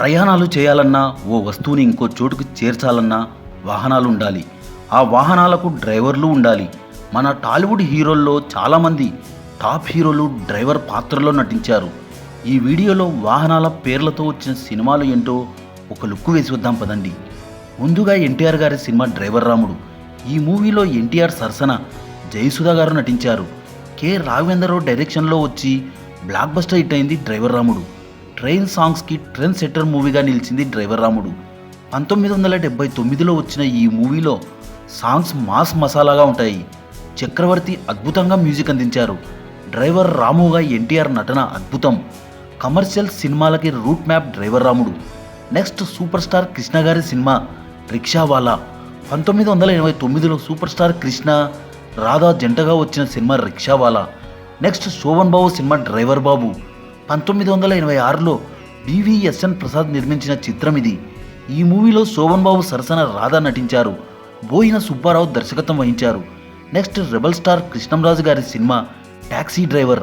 ప్రయాణాలు చేయాలన్నా ఓ వస్తువుని ఇంకో చోటుకు చేర్చాలన్నా వాహనాలు ఉండాలి. ఆ వాహనాలకు డ్రైవర్లు ఉండాలి. మన టాలీవుడ్ హీరోల్లో చాలామంది టాప్ హీరోలు డ్రైవర్ పాత్రలో నటించారు. ఈ వీడియోలో వాహనాల పేర్లతో వచ్చిన సినిమాలు ఏంటో ఒక లుక్ వేసి వద్దాం పదండి. ముందుగా ఎన్టీఆర్ గారి సినిమా డ్రైవర్ రాముడు. ఈ మూవీలో ఎన్టీఆర్ సరసన జయసుధా గారు నటించారు. కె. రాఘవేంద్రరావు డైరెక్షన్లో వచ్చి బ్లాక్ బస్టర్ హిట్ అయింది డ్రైవర్ రాముడు. ట్రైన్ సాంగ్స్కి ట్రెండ్ సెటర్ మూవీగా నిలిచింది డ్రైవర్ రాముడు. పంతొమ్మిది వందల డెబ్బై తొమ్మిదిలో వచ్చిన ఈ మూవీలో సాంగ్స్ మాస్ మసాలాగా ఉంటాయి. చక్రవర్తి అద్భుతంగా మ్యూజిక్ అందించారు. డ్రైవర్ రాముగా ఎన్టీఆర్ నటన అద్భుతం. కమర్షియల్ సినిమాలకి route map driver Ramudu. Next super star Krishna గారి సినిమా రిక్షావాలా. పంతొమ్మిది వందల ఎనభై తొమ్మిదిలో సూపర్ స్టార్ కృష్ణ రాధా జంటగా వచ్చిన cinema రిక్షావాలా. Next Shobhan Babu cinema driver Babu. పంతొమ్మిది వందల ఎనభై ఆరులో బివిఎస్ఎన్ ప్రసాద్ నిర్మించిన చిత్రం ఇది. ఈ మూవీలో శోభన్ బాబు సరసన రాధా నటించారు. బోయిన సుబ్బారావు దర్శకత్వం వహించారు. నెక్స్ట్ రెబల్ స్టార్ కృష్ణంరాజు గారి సినిమా టాక్సీ డ్రైవర్.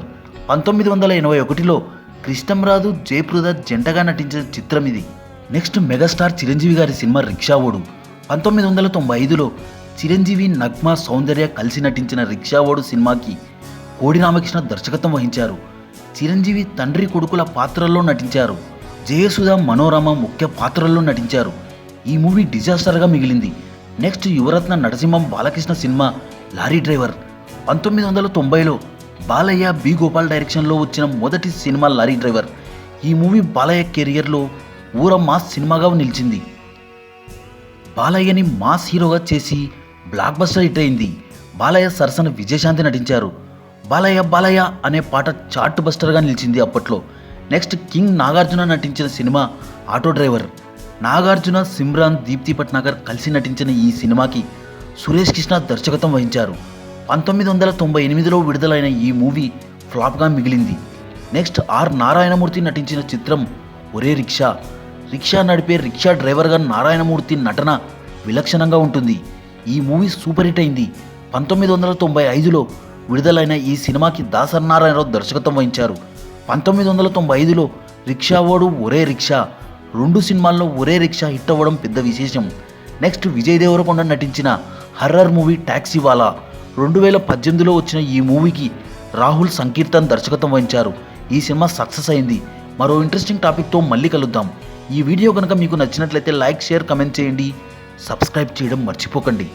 పంతొమ్మిది వందల ఎనభై ఒకటిలో కృష్ణంరాజు జయప్రద జంటగా నటించిన చిత్రం ఇది. నెక్స్ట్ మెగాస్టార్ చిరంజీవి గారి సినిమా రిక్షా ఓడు. పంతొమ్మిది వందల తొంభై ఐదులో చిరంజీవి నగ్మా సౌందర్య కలిసి నటించిన రిక్షా ఓడు సినిమాకి కోడి రామకృష్ణ దర్శకత్వం వహించారు. చిరంజీవి తండ్రి కొడుకుల పాత్రల్లో నటించారు. జయసుధ మనోరమ ముఖ్య పాత్రల్లో నటించారు. ఈ మూవీ డిజాస్టర్గా మిగిలింది. Next Yuvaratna Narasimham Balakrishna cinema lorry driver. పంతొమ్మిది వందల తొంభైలో బాలయ్య బి గోపాల్ డైరెక్షన్లో వచ్చిన మొదటి సినిమా లారీ డ్రైవర్. ఈ మూవీ బాలయ్య కెరియర్లో ఊర మాస్ సినిమాగా నిలిచింది. బాలయ్యని మాస్ హీరోగా చేసి బ్లాక్ బస్టర్ హిట్ అయింది. బాలయ్య సరసన విజయశాంతి నటించారు. బాలయ్య బాలయ్య అనే పాట చార్ట్ బస్టర్గా నిలిచింది అప్పట్లో. నెక్స్ట్ కింగ్ నాగార్జున నటించిన cinema auto driver. Nagarjuna Simran Deepti Bhatnagar కలిసి నటించిన ఈ సినిమాకి సురేష్ కృష్ణ దర్శకత్వం వహించారు. పంతొమ్మిది వందల తొంభై ఎనిమిదిలో విడుదలైన ఈ మూవీ ఫ్లాప్గా మిగిలింది. నెక్స్ట్ ఆర్ నారాయణమూర్తి నటించిన చిత్రం ఒరే రిక్షా. రిక్షా నడిపే రిక్షా డ్రైవర్గా నారాయణమూర్తి నటన విలక్షణంగా ఉంటుంది. ఈ మూవీ సూపర్ హిట్ అయింది. పంతొమ్మిది వందల తొంభై ఐదులో విడుదలైన ఈ సినిమాకి దాసర్ నారాయణరావు దర్శకత్వం వహించారు. పంతొమ్మిది వందల తొంభై ఐదులో రిక్షా ఓడు ఒరే రిక్షా రెండు సినిమాల్లో ఒరే రిక్షా హిట్ అవ్వడం పెద్ద విశేషం. నెక్స్ట్ విజయ్ దేవరకొండ నటించిన హర్రర్ మూవీ ట్యాక్సీ వాలా రెండు వేల పద్దెనిమిదిలో వచ్చిన ఈ మూవీకి రాహుల్ సంకీర్తన్ దర్శకత్వం వహించారు. ఈ సినిమా సక్సెస్ అయింది. మరో ఇంట్రెస్టింగ్ టాపిక్తో మళ్ళీ కలుద్దాం. ఈ వీడియో కనుక మీకు నచ్చినట్లయితే లైక్ షేర్ కమెంట్ చేయండి. సబ్స్క్రైబ్ చేయడం మర్చిపోకండి.